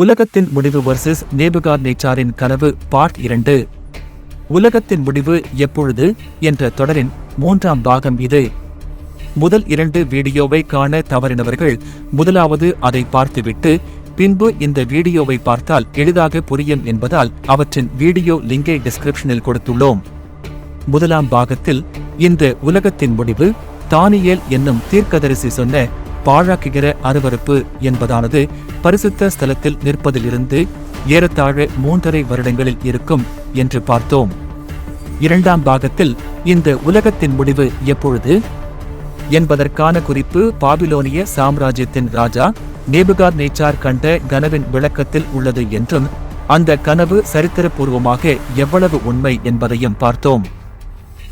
உலகத்தின் முடிவு வர்சஸ் நேபுகார் நேச்சாரின் கனவு பார்ட் இரண்டு. உலகத்தின் முடிவு எப்பொழுது என்ற தொடரின் மூன்றாம் பாகம் இது. முதல் இரண்டு வீடியோவை காண தவறினவர்கள் முதலாவது அதை பார்த்துவிட்டு பின்பு இந்த வீடியோவை பார்த்தால் எளிதாக புரியும் என்பதால் அவற்றின் வீடியோ லிங்கை டிஸ்கிரிப்ஷனில் கொடுத்துள்ளோம். முதலாம் பாகத்தில் இந்த உலகத்தின் முடிவு தானியேல் என்னும் தீர்க்கதரிசி சொன்ன பாழாக்குகிற அருவருப்பு என்பதானது பரிசுத்த ஸ்தலத்தில் நிற்பதிலிருந்து ஏறத்தாழ மூன்றரை வருடங்களில் இருக்கும் என்று பார்த்தோம். இரண்டாம் பாகத்தில் இந்த உலகத்தின் முடிவு எப்பொழுது? என்பதற்கான குறிப்பு பாபிலோனிய சாம்ராஜ்யத்தின் ராஜா நேபுகார் நேச்சார் கண்ட கனவின் விளக்கத்தில் உள்ளது என்றும் அந்த கனவு சரித்திரபூர்வமாக எவ்வளவு உண்மை என்பதையும் பார்த்தோம்.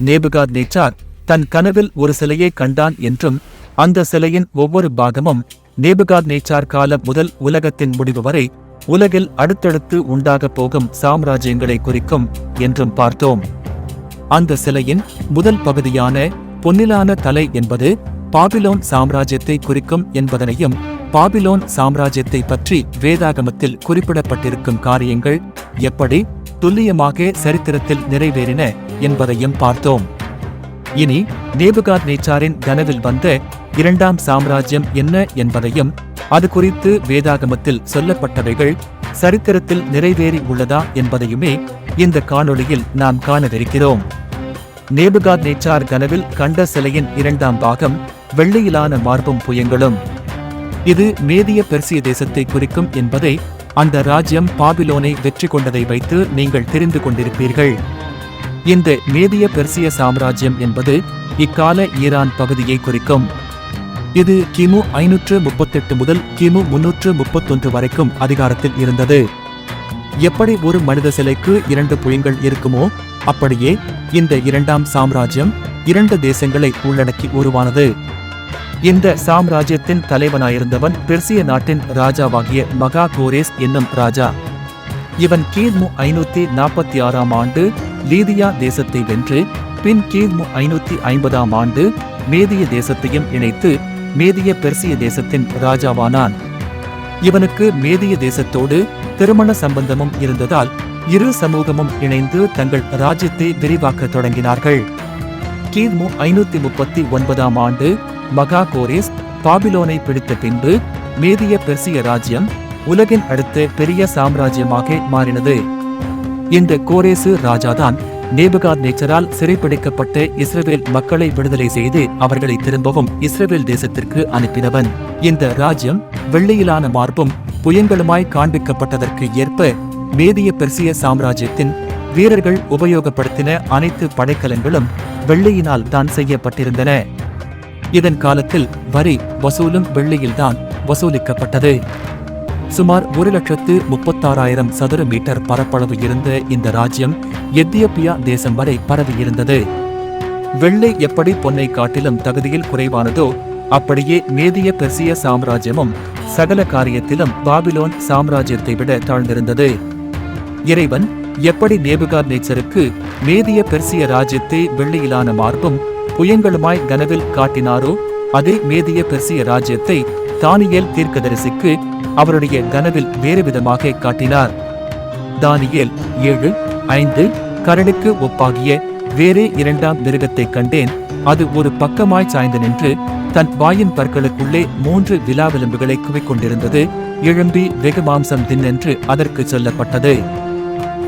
நேபுகார் நேச்சார் தன் கனவில் ஒரு சிலையை கண்டான் என்றும் அந்த சிலையின் ஒவ்வொரு பாகமும் நேபுகார் நேச்சார் காலம் முதல் உலகத்தின் முடிவு வரை உலகில் அடுத்தடுத்து உண்டாகப் போகும் சாம்ராஜ்யங்களை குறிக்கும் என்றும் பார்த்தோம். அந்த சிலையின் முதல் பகுதியான பொன்னிலான தலை என்பது பாபிலோன் சாம்ராஜ்யத்தை குறிக்கும் என்பதனையும் பாபிலோன் சாம்ராஜ்யத்தை பற்றி வேதாகமத்தில் குறிப்பிடப்பட்டிருக்கும் காரியங்கள் எப்படி துல்லியமாக சரித்திரத்தில் நிறைவேறின என்பதையும் பார்த்தோம். இனி நேபுகாத் நேச்சாரின் கனவில் வந்த இரண்டாம் சாம்ராஜ்யம் என்ன என்பதையும் அது குறித்து வேதாகமத்தில் சொல்லப்பட்டவைகள் சரித்திரத்தில் நிறைவேறி உள்ளதா என்பதையுமே இந்த காணொளியில் நாம் காணவிருக்கிறோம். நேபுகாத் நேச்சார் கனவில் கண்ட சிலையின் இரண்டாம் பாகம் வெள்ளையிலான மார்பும் புயங்களும். இது மேதிய பெர்சிய தேசத்தை குறிக்கும் என்பதை அந்த ராஜ்யம் பாபிலோனை வெற்றி கொண்டதை வைத்து நீங்கள் தெரிந்து கொண்டிருப்பீர்கள். இந்த மேதிய பெர்சிய சாம்ராஜ்யம் என்பது இக்கால ஈரான் பகுதியை குறிக்கும். இது கிமு ஐநூற்று முப்பத்தெட்டு முதல் கிமு முன்னூற்று முப்பத்தொன்று வரைக்கும் அதிகாரத்தில் இருந்தது. எப்படி ஒரு மனித சிலைக்கு இரண்டு புயங்கள் இருக்குமோ அப்படியே இந்த இரண்டாம் சாம்ராஜ்யம் இரண்டு தேசங்களை உள்ளடக்கி உருவானது. இந்த சாம்ராஜ்யத்தின் தலைவனாயிருந்தவன் பெர்சிய நாட்டின் ராஜாவாகிய மகா கோரேஸ் என்னும் ராஜா. இவன் கீழ்மு ஐநூத்தி நாற்பத்தி ஆறாம் ஆண்டு லீதியா தேசத்தை வென்று பின் கீழ்மு ஐநூத்தி ஐம்பதாம் ஆண்டு மேதிய தேசத்தையும் இணைத்து மேதிய பெர்சிய தேசத்தின் ராஜாவானான். இவனுக்கு மேதிய தேசத்தோடு திருமண சம்பந்தமும் இருந்ததால் இரு சமூகமும் இணைந்து தங்கள் ராஜ்யத்தை விரிவாக்க தொடங்கினார்கள். கிமு ஐநூத்தி முப்பத்தி ஒன்பதாம் ஆண்டு மகா கோரேஸ் பாபிலோனை பிடித்த பின்பு மேதிய பெர்சிய ராஜ்யம் உலகின் அடுத்த பெரிய சாம்ராஜ்யமாக மாறினது. இந்த கோரேசு ராஜாதான் நேபுகாத் நேச்சரால் சிறைப்பிடிக்கப்பட்ட இஸ்ரேல் மக்களை விடுதலை செய்து அவர்களை திரும்பவும் இஸ்ரேல் தேசத்திற்கு அனுப்பினவன். இந்த ராஜ்யம் வெள்ளையிலான மார்பும் புயங்களுமாய் காண்பிக்கப்பட்டதற்கு ஏற்ப மேதிய பெர்சிய சாம்ராஜ்யத்தின் வீரர்கள் உபயோகப்படுத்தின அனைத்து படைக்கலங்களும் வெள்ளையினால் தான் செய்யப்பட்டிருந்தன. இதன் காலத்தில் வரி வசூலும் வெள்ளியில்தான் வசூலிக்கப்பட்டது. சுமார் ஒரு லட்சத்து முப்பத்தாறாயிரம் சதுர மீட்டர் பரப்பளவு இருந்த இந்த ராஜ்யம் எத்தியோப்பியா தேசம் வரை பரவியிருந்தது வெள்ளை எப்படி பொன்னை காட்டிலும் தகுதியில் குறைவானதோ அப்படியே மேதிய பெர்சிய சாம்ராஜ்யமும் சகல காரியத்திலும் பாபிலோன் சாம்ராஜ்யத்தை விட தாழ்ந்திருந்தது. இறைவன் எப்படி நேபுகார் நேச்சருக்கு மேதிய பெர்சிய ராஜ்யத்தை வெள்ளியிலான மார்பும் புயங்களுமாய் கனவில் காட்டினாரோ அதே மேதிய பெர்சிய ராஜ்யத்தை தானியேல் தீர்க்கதரிசிக்கு அவருடைய கனவில் வேறு விதமாக காட்டினார். தானியேல் ஏழு ஐந்து கரடுக்கு ஒப்பாகிய வேறே இரண்டாம் மிருகத்தை கண்டேன். அது ஒரு பக்கமாய் சாய்ந்து நின்று தன் வாயின் பற்களுக்குள்ளே மூன்று விலாவிளம்புகளை குவிக்கொண்டிருந்தது. எழும்பி வெகு மாம்சம் தின்னென்று அதற்கு சொல்லப்பட்டது.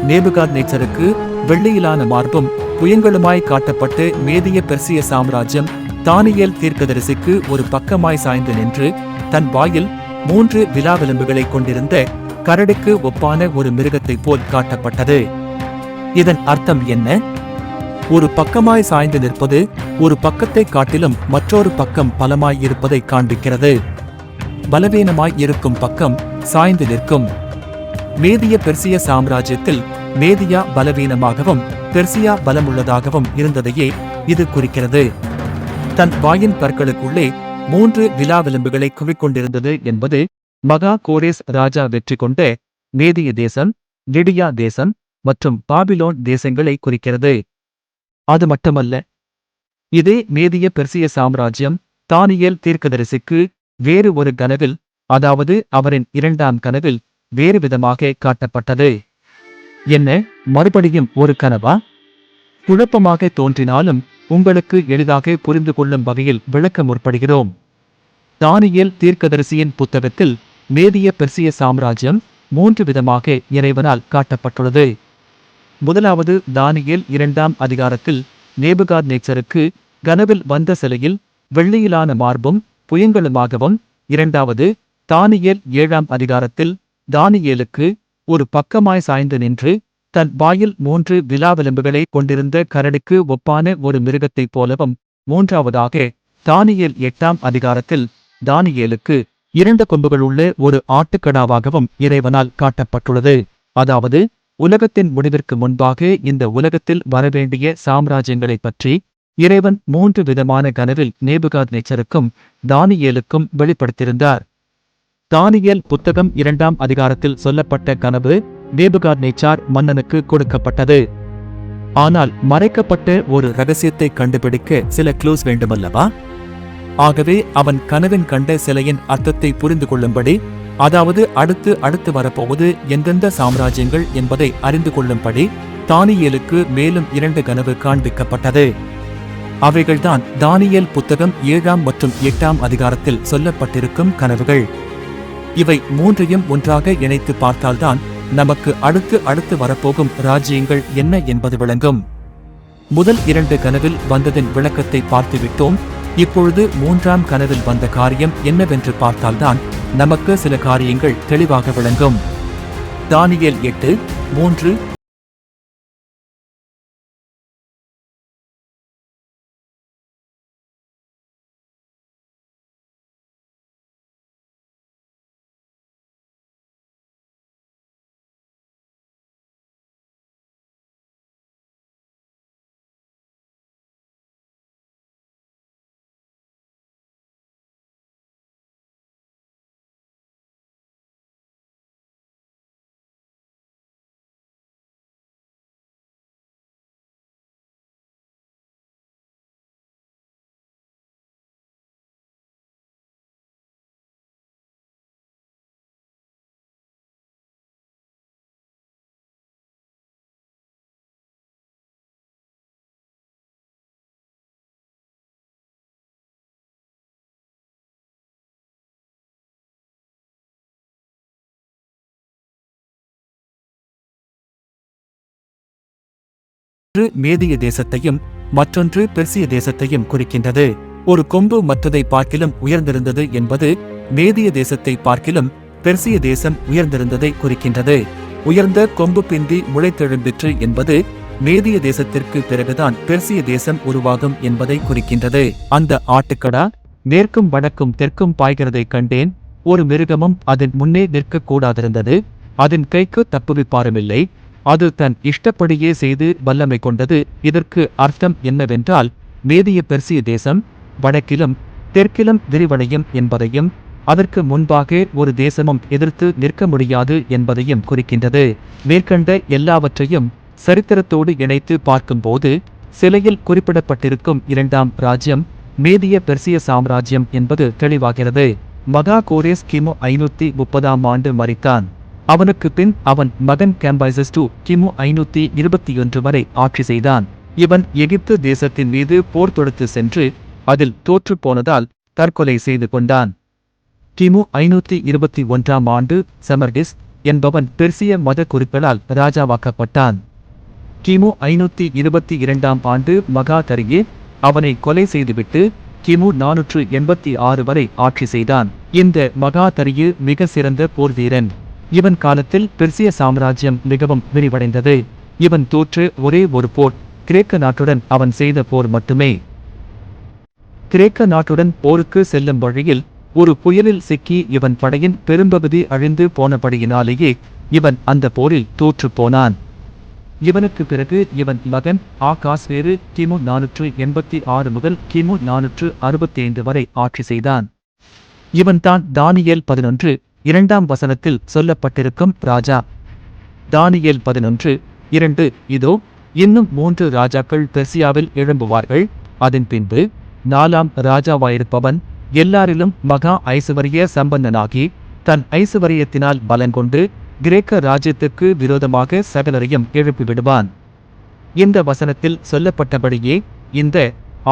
நேபுகாத் நேச்சருக்கு வெள்ளியிலான மார்பும் புயங்களுமாய் காட்டப்பட்டு மேதிய பெர்சிய சாம்ராஜ்யம் தானியல் தீர்க்கதரிசிக்கு ஒரு பக்கமாய் சாய்ந்து நின்று தன் வாயில் மூன்று விலாவிளம்புகளை கொண்டிருந்த கரடுக்கு ஒப்பான ஒரு மிருகத்தைப் போல் காட்டப்பட்டது. இதன் அர்த்தம் என்ன? ஒரு பக்கமாய் சாய்ந்து நிற்பது ஒரு பக்கத்தை காட்டிலும் மற்றொரு பக்கம் பலமாய் இருப்பதை காண்பிக்கிறது. பலவீனமாய் இருக்கும் பக்கம் சாய்ந்து நிற்கும். மேதிய பெர்சிய சாம்ராஜ்யத்தில் மேதியா பலவீனமாகவும் பெர்சியா பலமுள்ளதாகவும் இருந்ததையே இது குறிக்கிறது. தன் வாயின் பற்களுக்குள்ளே மூன்று விலாவிளம்புகளை குவிக்கொண்டிருந்தது என்பது மகா கோரேஸ் ராஜா வெற்றி கொண்ட மேதிய தேசம் லிடியா தேசம் மற்றும் பாபிலோன் தேசங்களை குறிக்கிறது. அது மட்டுமல்ல இதே மேதிய பெர்சிய சாம்ராஜ்யம் தானியல் தீர்க்கதரிசிக்கு வேறு ஒரு கனவில் அதாவது அவரின் இரண்டாம் கனவில் வேறு விதமாக காட்டப்பட்டது. என்ன மறுபடியும் ஒரு கனவா? குழப்பமாக தோன்றினாலும் உங்களுக்கு எளிதாக புரிந்து கொள்ளும் வகையில் விளக்க முற்படுகிறோம் தானியல் தீர்க்கதரிசியின் புத்தகத்தில் மேதிய பெர்சிய சாம்ராஜ்யம் மூன்று விதமாக இறைவனால் காட்டப்பட்டுள்ளது. முதலாவது தானியேல் இரண்டாம் அதிகாரத்தில் நேபுகாத் நேச்சருக்கு கனவில் வந்த சிலையில் வெள்ளியிலான மார்பும் புயங்களுமாகவும் இரண்டாவது தானியேல் ஏழாம் அதிகாரத்தில் தானியேலுக்கு ஒரு பக்கமாய் சாய்ந்து நின்று தன் வாயில் மூன்று விலாவிளம்புகளை கொண்டிருந்த கரடிக்கு ஒப்பான ஒரு மிருகத்தைப் போலவும் மூன்றாவதாக தானியேல் எட்டாம் அதிகாரத்தில் தானியேலுக்கு இரண்டு கொம்புகளுள்ள ஒரு ஆட்டுக்கடாவாகவும் இறைவனால் காட்டப்பட்டுள்ளது. அதாவது உலகத்தின் முடிவிற்கு முன்பாக இந்த உலகத்தில் வரவேண்டிய சாம்ராஜ்யங்களைப் பற்றி இறைவன் மூன்று விதமான கனவில் நேபுகாத் நேச்சருக்கும் தானியேலுக்கும் வெளிப்படுத்தியிருந்தார். தானியல் புத்தகம் இரண்டாம் அதிகாரத்தில் சொல்லப்பட்ட கனவு நேபுகாத் நேச்சார் மன்னனுக்கு கொடுக்கப்பட்டது. ஆனால் மறைக்கப்பட்ட ஒரு ரகசியத்தை கண்டுபிடிக்க சில க்ளூஸ் வேண்டுமல்லவா? ஆகவே அவன் கனவின் கண்ட சிலையின் அர்த்தத்தை புரிந்து கொள்ளும்படி அதாவது அடுத்து அடுத்து வரப்போவது எந்தெந்த சாம்ராஜ்யங்கள் என்பதை அறிந்து கொள்ளும்படி தானியலுக்கு மேலும் இரண்டு கனவு காண்பிக்கப்பட்டது. அவைகள்தான் தானியல் புத்தகம் ஏழாம் மற்றும் எட்டாம் அதிகாரத்தில் சொல்லப்பட்டிருக்கும் கனவுகள். இவை மூன்றையும் ஒன்றாக இணைத்து பார்த்தால்தான் நமக்கு அடுத்து அடுத்து வரப்போகும் ராஜ்யங்கள் என்ன என்பது விளங்கும். முதல் இரண்டு கனவில் வந்ததின் விளக்கத்தை பார்த்துவிட்டோம். இப்பொழுது மூன்றாம் கனவில் வந்த காரியம் என்னவென்று பார்த்தால்தான் நமக்கு சில காரியங்கள் தெளிவாக விளங்கும். தானியல் எட்டு மூன்று ஒன்று மேதிய தேசத்தையும் மற்றொன்று பெர்சிய தேசத்தையும் குறிக்கின்றது. ஒரு கொம்பு மற்றதை பார்க்கிலும் உயர்ந்திருந்தது என்பது மேதிய தேசத்தை பார்க்கிலும் பெர்சிய தேசம் உயர்ந்திருந்ததை குறிக்கின்றது. உயர்ந்த கொம்பு பிந்தி முளைத்தெழும்பிற்று என்பது மேதிய தேசத்திற்கு பிறகுதான் பெர்சிய தேசம் உருவாகும் என்பதை குறிக்கின்றது. அந்த ஆட்டுக்கடா மேற்கும் வடக்கும் தெற்கும் பாய்கிறதை கண்டேன். ஒரு மிருகமும் அதன் முன்னே நிற்க கூடாதிருந்தது அதன் கைக்கு தப்புவிப்பாருமில்லை. அது தன் இஷ்டப்படியே செய்து வல்லமை கொண்டது. இதற்கு அர்த்தம் என்னவென்றால் மேதிய பெர்சிய தேசம் வடக்கிலும் தெற்கிலும் விரிவடையும் என்பதையும் அதற்கு முன்பாக ஒரு தேசமும் எதிர்த்து நிற்க முடியாது என்பதையும் குறிக்கின்றது. மேற்கண்ட எல்லாவற்றையும் சரித்திரத்தோடு இணைத்து பார்க்கும்போது சிலையில் குறிப்பிடப்பட்டிருக்கும் இரண்டாம் ராஜ்யம் மேதிய பெர்சிய சாம்ராஜ்யம் என்பது தெளிவாகிறது. மகா கோரேஸ் கிமு ஐநூத்தி முப்பதாம் ஆண்டு மறித்தான். அவனுக்கு பின் அவன் மகன் கேம்பைசஸ் டூ கிமு ஐநூத்தி இருபத்தி ஒன்று வரை ஆட்சி செய்தான். இவன் எகிப்து தேசத்தின் மீது போர் தொடுத்து சென்று அதில் தோற்று போனதால் தற்கொலை செய்து கொண்டான். கிமு ஐநூத்தி இருபத்தி ஒன்றாம் ஆண்டு செமர்டிஸ் என்பவன் பெர்சிய மத குறிப்புகளால் ராஜாவாக்கப்பட்டான். கிமு ஐநூத்தி இருபத்தி இரண்டாம் ஆண்டு மகாதரியே அவனை கொலை செய்துவிட்டு கிமு நானூற்று எண்பத்தி ஆறு வரை ஆட்சி செய்தான். இந்த மகா தரியு மிக சிறந்த போர் வீரன் இவன் காலத்தில் பெர்சிய சாம்ராஜ்யம் மிகவும் விரிவடைந்தது. இவன் தோற்று ஒரே ஒரு போர் கிரேக்க நாட்டுடன் அவன் செய்த போர் மட்டுமே. கிரேக்க நாட்டுடன் போருக்கு செல்லும் வழியில் ஒரு புயலில் சிக்கி இவன் படையின் பெரும்பகுதி அழிந்து போனபடியினாலேயே இவன் அந்த போரில் தோற்று போனான். இவனுக்கு பிறகு இவன் மகன் ஆகாஸ் வேறு கிமு நானூற்று எண்பத்தி ஆறு முதல் கிமு நானூற்று அறுபத்தி ஐந்து வரை ஆட்சி செய்தான். இவன்தான் தானியல் பதினொன்று இரண்டாம் வசனத்தில் சொல்லப்பட்டிருக்கும் ராஜா. தானியேல் பதினொன்று இரண்டு இதோ இன்னும் மூன்று ராஜாக்கள் பெர்சியாவில் எழும்புவார்கள். அதன் பின்பு நாலாம் ராஜாவாயிருப்பவன் எல்லாரிலும் மகா ஐசுவரிய சம்பன்னனாகி தன் ஐசுவரியத்தினால் பலன் கொண்டு கிரேக்க ராஜ்யத்துக்கு விரோதமாக சகலரையும் எழுப்பி விடுவான் இந்த வசனத்தில் சொல்லப்பட்டபடியே இந்த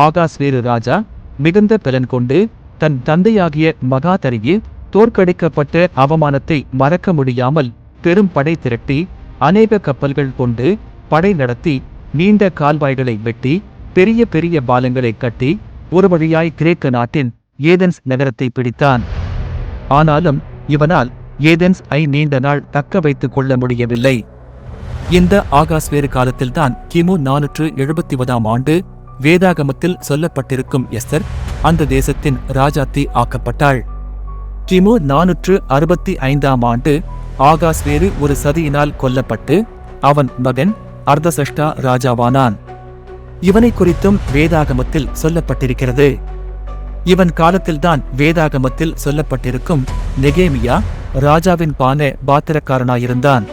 ஆகாஸ்வேரு ராஜா மிகுந்த பலன் கொண்டு தன் தந்தையாகிய மகாதரியில் தோற்கடிக்கப்பட்ட அவமானத்தை மறக்க முடியாமல் பெரும் படை திரட்டி அநேக கப்பல்கள் கொண்டு படை நடத்தி நீண்ட கால்வாய்களை வெட்டி பெரிய பெரிய பாலங்களை கட்டி ஒரு வழியாய் கிரேக்க நாட்டின் ஏதென்ஸ் நகரத்தை பிடித்தான். ஆனாலும் இவனால் ஏதென்ஸ் ஐ நீண்ட நாள் தக்க வைத்துக் கொள்ள முடியவில்லை. இந்த ஆகாஸ்வேறு காலத்தில்தான் கிமு நானூற்று எழுபத்தி ஒதாம் ஆண்டு வேதாகமத்தில் சொல்லப்பட்டிருக்கும் எஸ்தர் அந்த தேசத்தின் ராஜாத்தி ஆக்கப்பட்டாள். கிமு நானூற்று அறுபத்தி ஐந்தாம் ஆண்டு ஆகாஷ் வேறு ஒரு சதியினால் கொல்லப்பட்டு அவன் மகன் அர்தசஷ்டா ராஜாவானான். இவனை குறித்தும் வேதாகமத்தில் சொல்லப்பட்டிருக்கிறது. இவன் காலத்தில்தான் வேதாகமத்தில் சொல்லப்பட்டிருக்கும் நெகேமியா ராஜாவின் பான பாத்திரக்காரனாயிருந்தான்.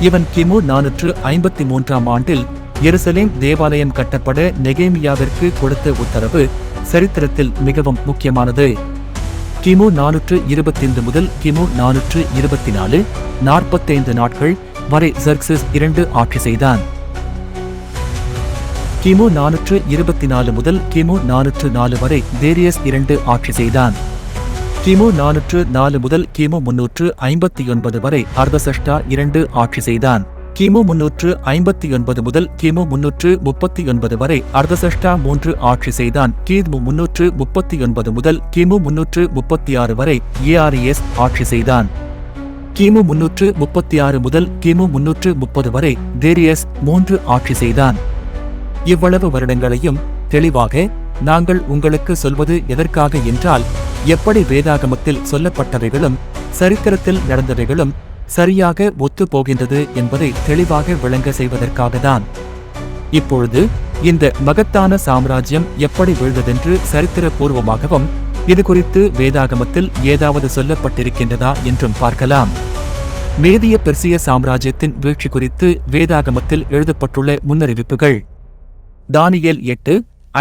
இவன் கிமு நானூற்று ஐம்பத்தி மூன்றாம் ஆண்டில் எருசலேம் தேவாலயம் கட்டப்பட நெகேமியாவிற்கு கொடுத்த உத்தரவு சரித்திரத்தில் மிகவும் முக்கியமானது. கிமு நானூற்று இருபத்தைந்து முதல் கிமு நானூற்று இருபத்தி நாலு நாற்பத்தைந்து நாட்கள் வரை ஜர்க்சிஸ் இரண்டு ஆட்சி செய்தான். கிமு நானூற்று இருபத்தி நாலு முதல் கிமு நானூற்று நாலு வரை தேரியஸ் இரண்டு ஆட்சி செய்தான். கிமு நானூற்று நாலு முதல் கிமு முன்னூற்று ஐம்பத்தி ஒன்பது வரை அர்தசஷ்டா இரண்டு ஆட்சி செய்தான். கிமு முன்னூற்று ஐம்பத்தி ஒன்பது முதல் கிமு முன்னூற்று முப்பத்தி ஒன்பது வரை அர்தசஷ்டா மூன்று ஆட்சி செய்தான். கிமு முன்னூற்று முப்பத்தி ஒன்பது முதல் கிமு முன்னூற்று முப்பத்தி ஆறு வரை ஏஆர்எஸ் ஆட்சி செய்தான். கிமு முன்னூற்று முப்பத்தி ஆறு முதல் கிமு முன்னூற்று முப்பது வரை தேரியஸ் மூன்று ஆட்சி செய்தான். இவ்வளவு வருடங்களையும் தெளிவாக நாங்கள் உங்களுக்கு சொல்வது எதற்காக என்றால் எப்படி வேதாகமத்தில் சொல்லப்பட்டவைகளும் சரித்திரத்தில் நடந்தவைகளும் சரியாக ஒத்து போகின்றது என்பதை தெளிவாக விளங்க செய்வதற்காகத்தான். இப்பொழுது இந்த மகத்தான சாம்ராஜ்யம் எப்படி வீழ்ந்ததென்று சரித்திரபூர்வமாகவும் இது குறித்து வேதாகமத்தில் ஏதாவது சொல்லப்பட்டிருக்கின்றதா என்றும் பார்க்கலாம். மேதிய பெர்சிய சாம்ராஜ்யத்தின் வீழ்ச்சி குறித்து வேதாகமத்தில் எழுதப்பட்டுள்ள முன்னறிவிப்புகள். தானியல் எட்டு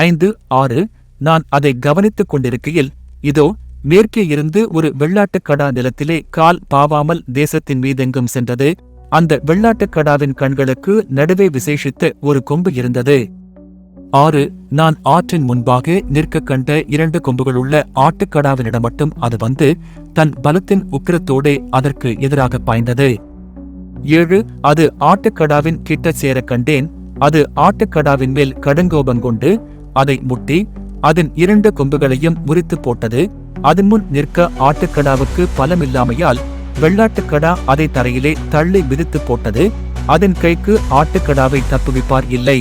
ஐந்து ஆறு நான் அதை கவனித்துக் கொண்டிருக்கையில் இதோ மேற்கே இருந்து ஒரு வெள்ளாட்டுக் கடா நிலத்திலே கால் பாவாமல் தேசத்தின் மீதெங்கும் சென்றது. அந்த வெள்ளாட்டுக் கடாவின் கண்களுக்கு நடுவே விசேஷித்த ஒரு கொம்பு இருந்தது. ஆறு நான் ஆற்றின் முன்பாக நிற்க கண்ட இரண்டு கொம்புகளுள்ள ஆட்டுக்கடாவினிடம் மட்டும் அது வந்து தன் பலத்தின் உக்கிரத்தோடே அதற்கு எதிராக பாய்ந்தது. ஏழு அது ஆட்டுக்கடாவின் கிட்ட சேர கண்டேன். அது ஆட்டுக்கடாவின் மேல் கடுங்கோபம் கொண்டு அதை முட்டி அதன் இரண்டு கொம்புகளையும் முறித்து போட்டது. அதன் முன் நிற்க ஆட்டுக்கடாவுக்கு பலமில்லாமையால் வெள்ளாட்டுக்கடா அதை தரையிலே தள்ளி மிதித்து போட்டது. அதன் கைக்கு ஆட்டுக்கடாவை தப்புவிப்பார் இல்லை.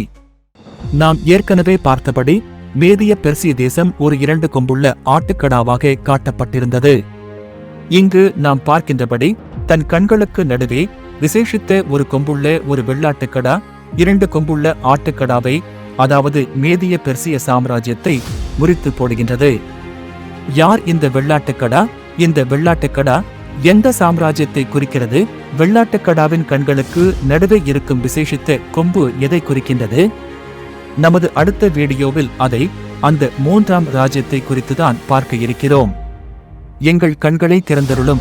நாம் ஏற்கனவே பார்த்தபடி மேதிய பெர்சிய தேசம் ஒரு இரண்டு கொம்புள்ள ஆட்டுக்கடாவாக காட்டப்பட்டிருந்தது. இங்கு நாம் பார்க்கின்றபடி தன் கண்களுக்கு நடுவே விசேஷித்த ஒரு கொம்புள்ள ஒரு வெள்ளாட்டுக்கடா இரண்டு கொம்புள்ள ஆட்டுக்கடாவை அதாவது மேதிய பெர்சிய சாம்ராஜ்யத்தை முறித்து போடுகின்றது. யார் இந்த வெள்ளாட்டுக்கடா? இந்த வெள்ளாட்டுக்கடா எந்த சாம்ராஜ்யத்தை குறிக்கிறது? வெள்ளாட்டுக்கடாவின் கண்களுக்கு நடுவே இருக்கும் விசேஷித்த கொம்பு எதை குறிக்கின்றது? நமது அடுத்த வீடியோவில் அதை அந்த மூன்றாம் ராஜ்யத்தை குறித்துதான் பார்க்க இருக்கிறோம். எங்கள் கண்களை திறந்தருளும்